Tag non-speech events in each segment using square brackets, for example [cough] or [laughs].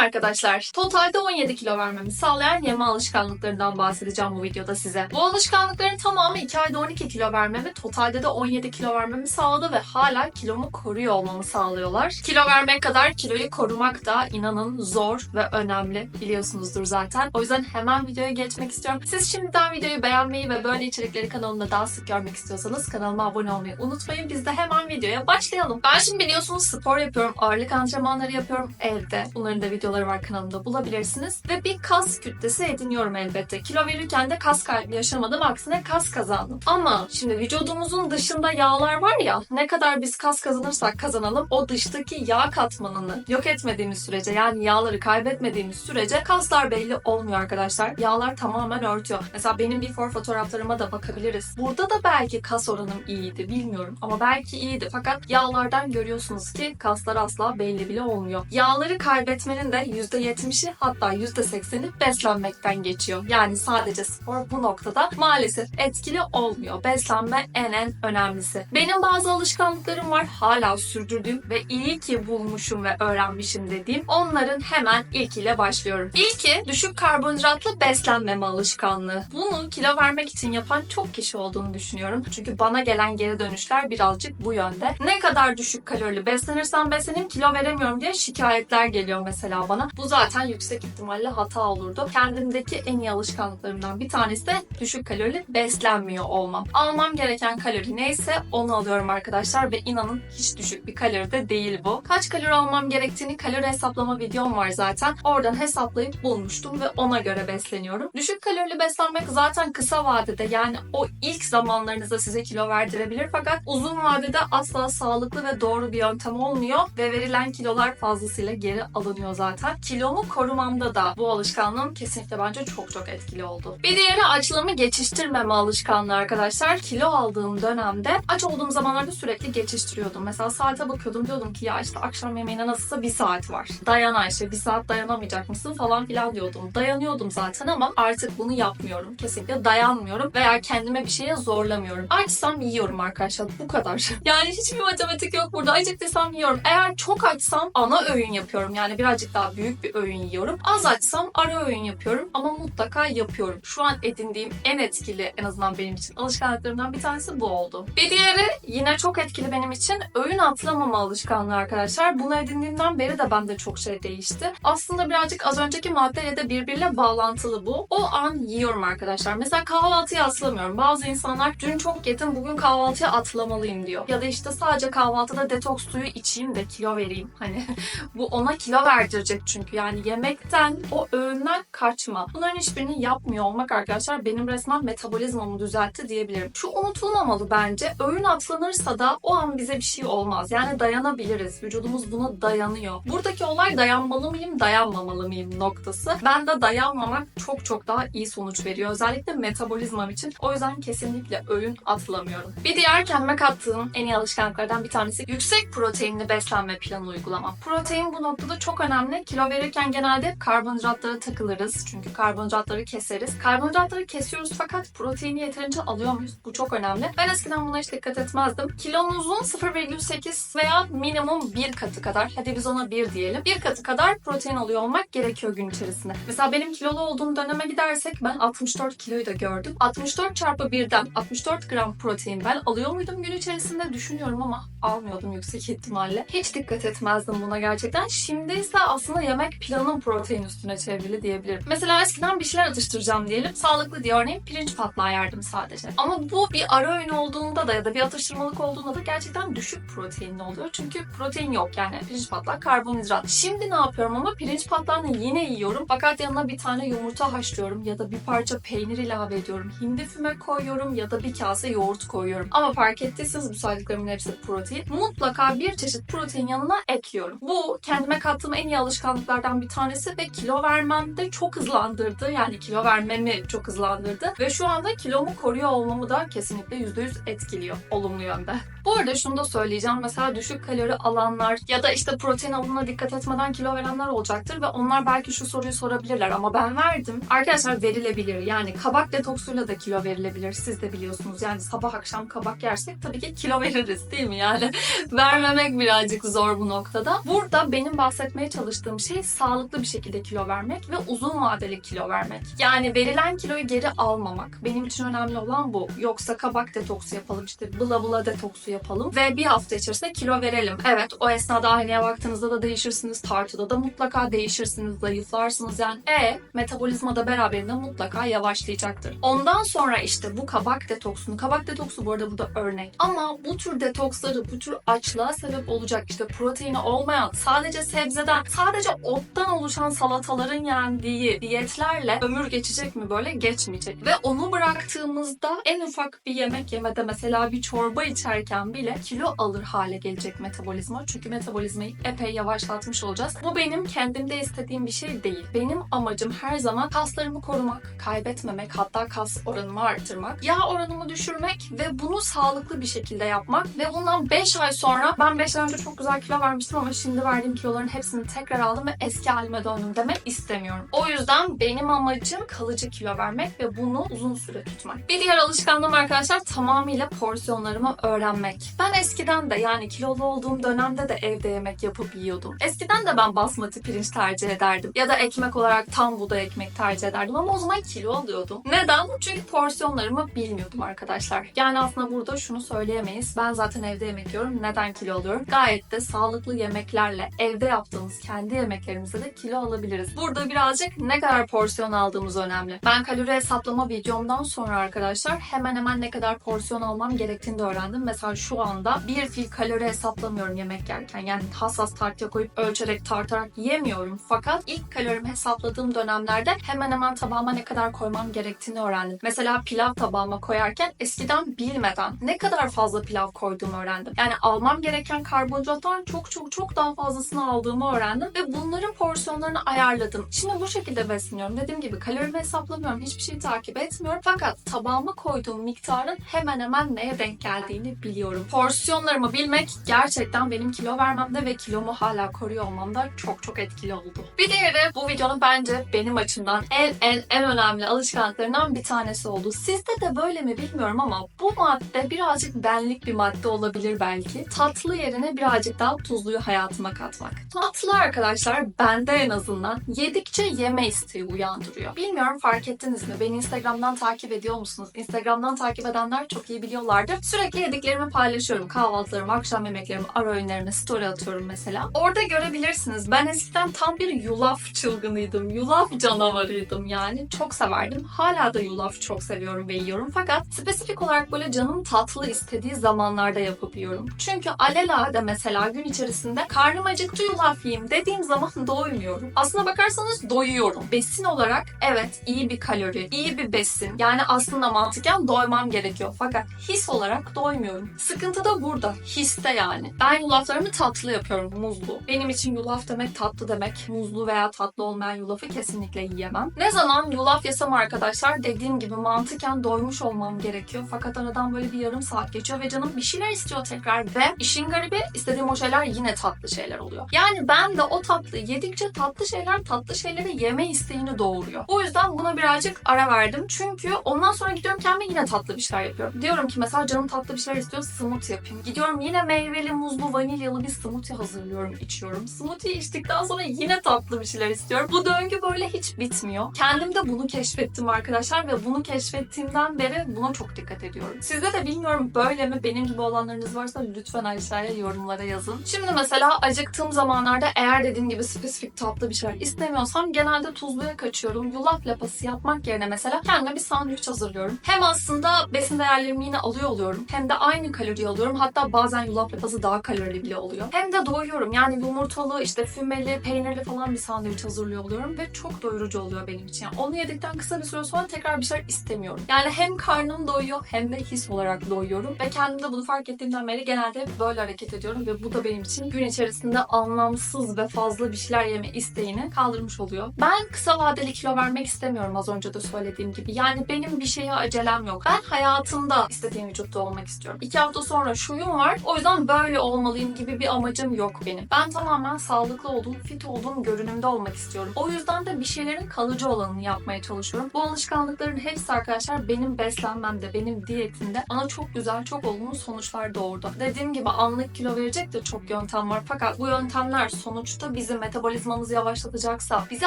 arkadaşlar. Totalde 17 kilo vermemi sağlayan yeme alışkanlıklarından bahsedeceğim bu videoda size. Bu alışkanlıkların tamamı 2 ayda 12 kilo vermemi, totalde de 17 kilo vermemi sağladı ve hala kilomu koruyor olmamı sağlıyorlar. Kilo vermek kadar kiloyu korumak da inanın zor ve önemli biliyorsunuzdur zaten. O yüzden hemen videoya geçmek istiyorum. Siz şimdiden videoyu beğenmeyi ve böyle içerikleri kanalımda daha sık görmek istiyorsanız kanalıma abone olmayı unutmayın. Biz de hemen videoya başlayalım. Ben şimdi biliyorsunuz spor yapıyorum, ağırlık antrenmanları yapıyorum evde. Bunların da videoları var kanalımda bulabilirsiniz. Ve bir kas kütlesi ediniyorum elbette. Kilo verirken de kas kaybı yaşamadım. Aksine kas kazandım. Ama şimdi vücudumuzun dışında yağlar var ya ne kadar biz kas kazanırsak kazanalım o dıştaki yağ katmanını yok etmediğimiz sürece yani yağları kaybetmediğimiz sürece kaslar belli olmuyor arkadaşlar. Yağlar tamamen örtüyor. Mesela benim before fotoğraflarıma da bakabiliriz. Burada da belki kas oranım iyiydi bilmiyorum ama belki iyiydi. Fakat yağlardan görüyorsunuz ki kaslar asla belli bile olmuyor. Yağları kaybetmenin de %70'i hatta %80'i beslenmekten geçiyor. Yani sadece spor bu noktada maalesef etkili olmuyor. Beslenme en en önemlisi. Benim bazı alışkanlıklarım var hala sürdürdüğüm ve iyi ki bulmuşum ve öğrenmişim dediğim onların hemen ilkiyle başlıyorum. İlki düşük karbonhidratlı beslenmeme alışkanlığı. Bunu kilo vermek için yapan çok kişi olduğunu düşünüyorum. Çünkü bana gelen geri dönüşler birazcık bu yönde. Ne kadar düşük kalorili beslenirsem besleneyim kilo veremiyorum diye şikayetler geliyor mesela bana. Bu zaten yüksek ihtimalle hata olurdu. Kendimdeki en iyi alışkanlıklarımdan bir tanesi de düşük kalorili beslenmiyor olmam. Almam gereken kalori neyse onu alıyorum arkadaşlar ve inanın hiç düşük bir kalori de değil bu. Kaç kalori almam gerektiğini kalori hesaplama videom var zaten. Oradan hesaplayıp bulmuştum ve ona göre besleniyorum. Düşük kalorili beslenmek zaten kısa vadede yani o ilk zamanlarınızda size kilo verdirebilir fakat uzun vadede asla sağlıklı ve doğru bir yöntem olmuyor ve verilen kilolar fazlasıyla geri alınıyor zaten. Kilomu korumamda da bu alışkanlığım kesinlikle bence çok çok etkili oldu. Bir diğeri açlığımı geçiştirmeme alışkanlığı arkadaşlar. Kilo aldığım dönemde aç olduğum zamanlarda sürekli geçiştiriyordum. Mesela saate bakıyordum diyordum ki ya işte akşam yemeğine nasılsa bir saat var. Dayan Ayşe bir saat dayanamayacak mısın falan filan diyordum. Dayanıyordum zaten ama artık bunu yapmıyorum. Kesinlikle dayanmıyorum veya kendime bir şeye zorlamıyorum. Açsam yiyorum arkadaşlar bu kadar. [laughs] Yani hiçbir matematik yok burada. Acıktıysam yiyorum. Eğer çok açsam ana öğün yapıyorum. Yani birazcık daha büyük bir öğün yiyorum. Az açsam ara öğün yapıyorum ama mutlaka yapıyorum. Şu an edindiğim en etkili en azından benim için alışkanlıklarımdan bir tanesi bu oldu. Bir diğeri yine çok etkili benim için öğün atlamama alışkanlığı arkadaşlar. Bunu edindiğimden beri de bende çok şey değişti. Aslında birazcık az önceki maddeyle de birbiriyle bağlantılı bu. O an yiyorum arkadaşlar. Mesela kahvaltıyı atlamıyorum. Bazı insanlar dün çok yedim bugün kahvaltıya atlamalıyım diyor. Ya da işte sadece kahvaltıda detoks suyu içeyim de kilo vereyim. Hani [laughs] bu ona kilo verdirecek çünkü. Yani yemekten, o öğünden kaçma. Bunların hiçbirini yapmıyor olmak arkadaşlar benim resmen metabolizmamı düzeltti diyebilirim. Şu unutulmamalı bence. Öğün atlanırsa da o an bize bir şey olmaz. Yani dayanabiliriz. Vücudumuz buna dayanıyor. Buradaki olay dayanmalı mıyım, dayanmamalı mıyım noktası. Ben de dayanmamak çok çok daha iyi sonuç veriyor. Özellikle metabolizmam için. O yüzden kesinlikle öğün atlamıyorum. Bir diğer kendime kattığım en iyi alışkanlıklardan bir tanesi yüksek proteinli beslenme planı uygulamam. Protein bu noktada çok önemli. Kilo verirken genelde karbonhidratlara takılırız. Çünkü karbonhidratları keseriz. Karbonhidratları kesiyoruz fakat proteini yeterince alıyor muyuz? Bu çok önemli. Ben eskiden buna hiç dikkat etmezdim. Kilonuzun 0,8 veya minimum bir katı kadar, hadi biz ona bir diyelim. Bir katı kadar protein alıyor olmak gerekiyor gün içerisinde. Mesela benim kilolu olduğum döneme gidersek ben 64 kiloyu da gördüm. 64 çarpı 1'den 64 gram protein ben alıyor muydum gün içerisinde düşünüyorum ama almıyordum yüksek ihtimalle. Hiç dikkat etmezdim buna gerçekten. Şimdi ise aslında yemek planım protein üstüne çevrili diyebilirim. Mesela eskiden bir şeyler atıştıracağım diyelim. Sağlıklı diye örneğin pirinç patlağı yerdim sadece. Ama bu bir ara öğün olduğunda da ya da bir atıştırmalık olduğunda da gerçekten düşük proteinli oluyor. Çünkü protein yok yani pirinç patlağı karbonhidrat. Şimdi ne yapıyorum ama pirinç patlağını yine yiyorum. Fakat yanına bir tane yumurta haşlıyorum ya da bir parça peynir ilave ediyorum. Hindi füme koyuyorum ya da bir kase yoğurt koyuyorum. Ama fark ettiyseniz bu saydıklarımın hepsi protein. Mutlaka bir çeşit protein yanına ekliyorum. Bu kendime kattığım en iyi alışkanlıklardan bir tanesi ve kilo vermemde çok hızlandırdı. Yani kilo vermemi çok hızlandırdı. Ve şu anda kilomu koruyor olmamı da kesinlikle %100 etkiliyor olumlu yönde. Bu arada şunu da söyleyeceğim. Mesela düşük kalori alanlar ya da işte protein alımına dikkat etmeden kilo verenler olacaktır ve onlar belki şu soruyu sorabilirler ama ben verdim. Arkadaşlar verilebilir. Yani kabak detoksuyla da kilo verilebilir. Siz de biliyorsunuz. Yani sabah akşam kabak yersek tabii ki kilo [laughs] veririz değil mi? Yani vermemek birazcık zor bu noktada. Burada benim bahsetmeye çalıştığım şey sağlıklı bir şekilde kilo vermek ve uzun vadeli kilo vermek. Yani verilen kiloyu geri almamak. Benim için önemli olan bu. Yoksa kabak detoksu yapalım işte bula bula detoksu yapalım ve bir hafta içerisinde kilo verelim. Evet o esnada aynaya baktığınızda da değişirsiniz. Tartıda da mutlaka değişirsiniz. Zayıflarsınız yani. E metabolizma da beraberinde mutlaka yavaşlayacaktır. Ondan sonra işte bu kabak detoksunu. Kabak detoksu bu arada burada örnek. Ama bu tür detoksları, bu tür açlığa sebep olacak işte proteini olmayan, sadece sebzeden, sadece ottan oluşan salataların yendiği diyetlerle ömür geçecek mi böyle? Geçmeyecek. Ve onu bıraktığımızda en ufak bir yemek yemede mesela bir çorba içerken bile kilo alır hale gelecek metabolizma. Çünkü metabolizmayı epey yavaşlatmış olacağız. Bu benim kendimde istediğim bir şey değil. Benim amacım her zaman kaslarımı korumak, kaybetmemek, hatta kas oranımı arttırmak, yağ oranımı düşürmek ve bunu sağlıklı bir şekilde yapmak ve bundan 5 ay sonra ben 5 ay önce çok güzel kilo vermiştim ama şimdi verdiğim kiloların hepsini tekrar aldım ve eski halime döndüm demek istemiyorum. O yüzden benim amacım kalıcı kilo vermek ve bunu uzun süre tutmak. Bir diğer alışkanlığım arkadaşlar tamamıyla porsiyonlarımı öğrenmek. Ben eskiden de yani kilolu olduğum dönemde de evde yemek yapıp yiyordum. Eskiden de ben basmati pirinç tercih ederdim. Ya da ekmek olarak tam buğday ekmek tercih ederdim ama o zaman kilo alıyordum. Neden? Çünkü porsiyonlarımı bilmiyordum arkadaşlar. Yani aslında burada şunu söyleyemeyiz. Ben zaten evde yemek yiyorum. Neden kilo alıyorum? Gayet de sağlıklı yemeklerle evde yaptığımız kendi yemeklerimizde de kilo alabiliriz. Burada birazcık ne kadar porsiyon aldığımız önemli. Ben kalori hesaplama videomdan sonra arkadaşlar hemen hemen ne kadar porsiyon almam gerektiğini de öğrendim. Mesela şu anda bir fil kalori hesaplamıyorum yemek yerken. Yani hassas tartıya koyup ölçerek tartarak yemiyorum. Fakat ilk kalorimi hesapladığım dönemlerde hemen hemen tabağıma ne kadar koymam gerektiğini öğrendim. Mesela pilav tabağıma koyarken eskiden bilmeden ne kadar fazla pilav koyduğumu öğrendim. Yani almam gereken karbonhidrattan çok çok çok daha fazlasını aldığımı öğrendim ve bunların porsiyonlarını ayarladım. Şimdi bu şekilde besleniyorum. Dediğim gibi kalorimi hesaplamıyorum. Hiçbir şey takip etmiyorum. Fakat tabağıma koyduğum miktarın hemen hemen neye denk geldiğini biliyorum. Porsiyonlarımı bilmek gerçekten benim kilo vermemde ve kilomu hala koruyor olmamda çok çok etkili oldu. Bir diğeri bu videonun bence benim açımdan en en en önemli alışkanlıklarından bir tanesi oldu. Sizde de böyle mi bilmiyorum ama bu madde birazcık benlik bir madde olabilir belki. Tatlı yerine birazcık daha tuzluyu hayatıma katmak. Tatlı arkadaşlar bende en azından yedikçe yeme isteği uyandırıyor. Bilmiyorum fark ettiniz mi? Beni Instagram'dan takip ediyor musunuz? Instagram'dan takip edenler çok iyi biliyorlardır. Sürekli yediklerimi paylaşıyorum. Kahvaltılarımı, akşam yemeklerimi, ara öğünlerimi story atıyorum mesela. Orada görebilirsiniz. Ben eskiden tam bir yulaf çılgınıydım. Yulaf canavarıydım yani. Çok severdim. Hala da yulaf çok seviyorum ve yiyorum. Fakat spesifik olarak böyle canım tatlı istediği zamanlarda yapıp yiyorum. Çünkü alelade mesela gün içerisinde karnım acıktı yulaf yiyeyim dediğim zaman doymuyorum. Aslına bakarsanız doyuyorum. Besin olarak evet iyi bir kalori, iyi bir besin. Yani aslında mantıken doymam gerekiyor. Fakat his olarak doymuyorum. Sıkıntı da burada. Histe yani. Ben yulaflarımı tatlı yapıyorum. Muzlu. Benim için yulaf demek tatlı demek. Muzlu veya tatlı olmayan yulafı kesinlikle yiyemem. Ne zaman yulaf yesem arkadaşlar dediğim gibi mantıken doymuş olmam gerekiyor. Fakat aradan böyle bir yarım saat geçiyor ve canım bir şeyler istiyor tekrar ve işin garibi istediğim o şeyler yine tatlı şeyler oluyor. Yani ben de o tatlı yedikçe tatlı şeyler tatlı şeyleri yeme isteğini doğuruyor. O yüzden buna birazcık ara verdim. Çünkü ondan sonra gidiyorum kendime yine tatlı bir şeyler yapıyorum. Diyorum ki mesela canım tatlı bir şeyler istiyor smoothie yapayım. Gidiyorum yine meyveli, muzlu, vanilyalı bir smoothie hazırlıyorum, içiyorum. Smoothie içtikten sonra yine tatlı bir şeyler istiyorum. Bu döngü böyle hiç bitmiyor. Kendim de bunu keşfettim arkadaşlar ve bunu keşfettiğimden beri buna çok dikkat ediyorum. Sizde de bilmiyorum böyle mi benim gibi olanlarınız varsa lütfen aşağıya yorumlara yazın. Şimdi mesela acıktığım zamanlarda eğer dediğim gibi spesifik tatlı bir şeyler istemiyorsam genelde tuzluya kaçıyorum. Yulaf lapası yapmak yerine mesela kendime bir sandviç hazırlıyorum. Hem aslında besin değerlerimi yine alıyor oluyorum. Hem de aynı kaloriyi alıyorum. Hatta bazen yulaf lapası daha kalorili bile oluyor. Hem de doyuyorum. Yani yumurtalı, işte fümeli, peynirli falan bir sandviç hazırlıyor oluyorum ve çok doyurucu oluyor benim için. Yani onu yedikten kısa bir süre sonra tekrar bir şeyler istemiyorum. Yani hem karnım doyuyor hem de his olarak doyuyorum. Ve kendimde bunu fark ettiğimden beri genelde böyle hareket ediyorum ve bu da benim için gün içerisinde anlamsız ve fazla bir şeyler yeme isteğini kaldırmış oluyor. Ben kısa vadeli kilo vermek istemiyorum az önce de söylediğim gibi. Yani benim bir şeye acelem yok. Ben hayatımda istediğim vücutta olmak istiyorum. İki hafta sonra şuyum var. O yüzden böyle olmalıyım gibi bir amacım yok benim. Ben tamamen sağlıklı olduğum, fit olduğum görünümde olmak istiyorum. O yüzden de bir şeylerin kalıcı olanını yapmaya çalışıyorum. Bu alışkanlıkların hepsi arkadaşlar benim beslenmemde, benim diyetimde bana çok güzel, çok olumlu sonuçlar doğurdu. Dediğim gibi anlık kilo verecek de çok yöntem var. Fakat bu yöntemler sonuçta bizim metabolizmamızı yavaşlatacaksa, bize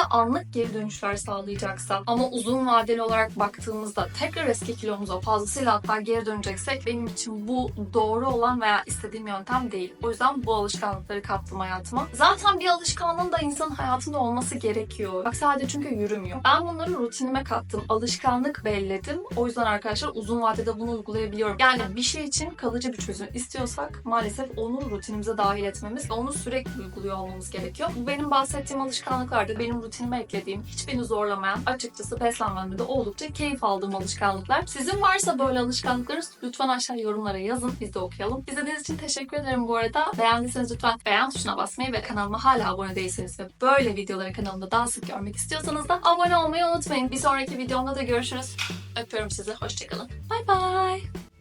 anlık geri dönüşler sağlayacaksa ama uzun vadeli olarak baktığımızda tekrar eski kilomuza fazlasıyla hatta geri döneceksek benim için bu doğru olan veya istediğim yöntem değil. O yüzden bu alışkanlıkları kattım hayatıma. Zaten bir alışkanlığın da insanın hayatında olması gerekiyor. Bak sadece çünkü yürümüyor. Ben bunları rutinime kattım. Alışkanlık belledim. O yüzden arkadaşlar uzun vadede bunu uygulayabiliyorum. Yani bir şey için kalıcı bir çözüm istiyorsak maalesef onu rutinimize dahil etmemiz ve onu sürekli uyguluyor olmamız gerekiyor. Bu benim bahsettiğim alışkanlıklarda benim rutinime eklediğim, hiç beni zorlamayan, açıkçası beslenmemde de oldukça keyif aldığım alışkanlıklar. Sizin varsa böyle alışkanlıklarınız lütfen aşağı yorumlara yazın. Biz de okuyalım. İzlediğiniz için teşekkür ederim bu arada. Beğendiyseniz lütfen beğen tuşuna basmayı ve kanalıma hala abone değilseniz ve böyle videoları kanalımda daha sık görmek istiyorsanız da abone olmayı unutmayın. Bir sonraki videomda da görüşürüz. Öpüyorum sizi. Hoşçakalın. Bay bay.